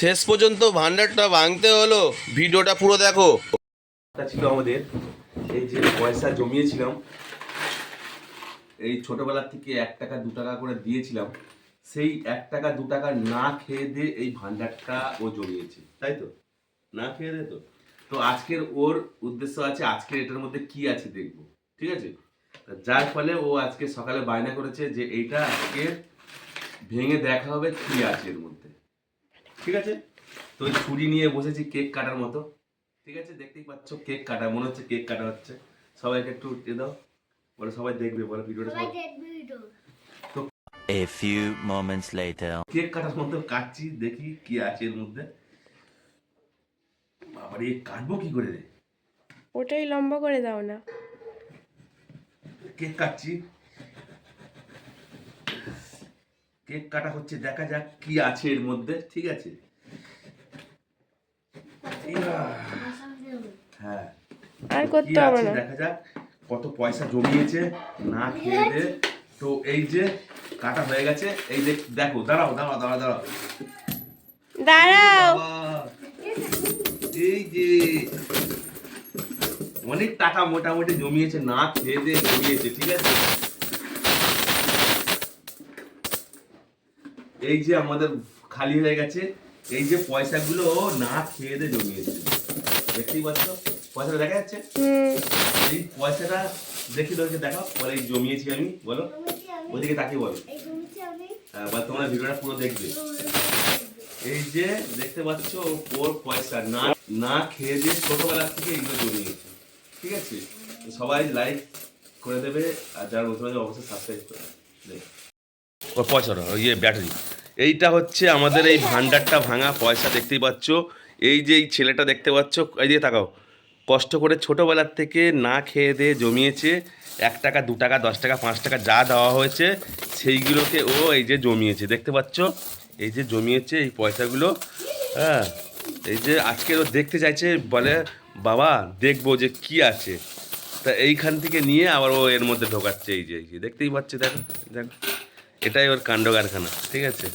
শেষ পর্যন্ত ভান্ডারটা ভাঙতে হলো। ভিডিওটা পুরো দেখো। ছিল আমাদের। এই যে পয়সা জমিয়েছিলাম, এই ছোটবেলা থেকে এক টাকা, দু টাকা করে দিয়েছিলাম, সেই এক টাকা, দু টাকা না খেয়ে দিয়ে এই ভান্ডারটা ও জমিয়েছে, তাই তো? না খেয়ে দে তো? তো আজকের ওর উদ্দেশ্য আছে, আজকের এটার মধ্যে কি আছে দেখব, ঠিক আছে? যার ফলে ও আজকে সকালে বায়না করেছে যে এইটা আজকে ভেঙে দেখা হবে, কি আছে এর মধ্যে? ঠিক আছে? তো ওই ছুরি নিয়ে বসেছি কেক কাটার মতো। ঠিক আছে? দেখতেই পাচ্ছ কেক কাটা মনে হচ্ছে কেক কাটা হচ্ছে। সবাইকে একটু দিয়ে দাও। বলে সবাই দেখবে বলে ভিডিওটা সবাই A few moments later. Cake কাটার মতো কাটছি দেখি কি আছে এর মধ্যে। বাবারে কাটবো কি করে রে? ওটাই লম্বা করে দাও না। কেক কাটছি। কেক কাটা হচ্ছে দেখা যাক কি আছে এর মধ্যে ঠিক আছে? হ্যাঁ। আর করতে হবে না। দেখা যাক কত পয়সা জমিয়েছে না খেয়ে দে। তো এই যে কাটা হয়ে গেছে এই যে দেখো দাঁড়াও দাঁড়াও দাঁড়াও দাঁড়াও। দাঁড়াও। এই যে অনেক টাকা মোটামুটি জমিয়েছে না খেয়ে দিয়ে জমিয়েছে ঠিক আছে? এই যে আমাদের খালি হয়ে গেছে এই যে পয়সাগুলো না খেয়ে দিয়ে জমিয়েছে। দেখতেই পাচ্ছ? পয়সাটা দেখা যাচ্ছে? এই পয়সাটা দেখি তোকে বলে এই জমিয়েছি আমি বলো। ওদিকে তাকিয়ে বলো। হ্যাঁ, বা তোমরা ভিডিওটা পুরো দেখবে। এই যে দেখতে পাচ্ছ ওর পয়সা না না খেয়ে দিয়ে ছোটবেলা থেকে এগুলো জমিয়েছে। ঠিক আছে? সবাই লাইক করে দেবে আর যারা নতুন অবশ্যই সাবস্ক্রাইব করে দেবে। ও পয়সাটা ইয়ে ব্যাটারি এইটা হচ্ছে আমাদের এই ভান্ডারটা ভাঙা পয়সা, দেখতেই পাচ্ছ। এই যে এই ছেলেটা দেখতে পাচ্ছ, এই যে তাকাও। কষ্ট করে ছোটোবেলার থেকে না খেয়ে দিয়ে জমিয়েছে, এক টাকা, দু টাকা, দশ টাকা, পাঁচ টাকা যা দেওয়া হয়েছে, সেইগুলোকে ও এই যে জমিয়েছে। দেখতে পাচ্ছ? এই যে জমিয়েছে এই পয়সাগুলো হ্যাঁ। এই যে আজকে ও দেখতে চাইছে, বলে, বাবা, দেখব যে কি আছে। তা এইখান থেকে নিয়ে আবার ও এর মধ্যে ঢোকাচ্ছে, এই যে এই যে, দেখতেই পাচ্ছে, দেখো দেখো। এটাই ওর কাণ্ড কারখানা ঠিক আছে?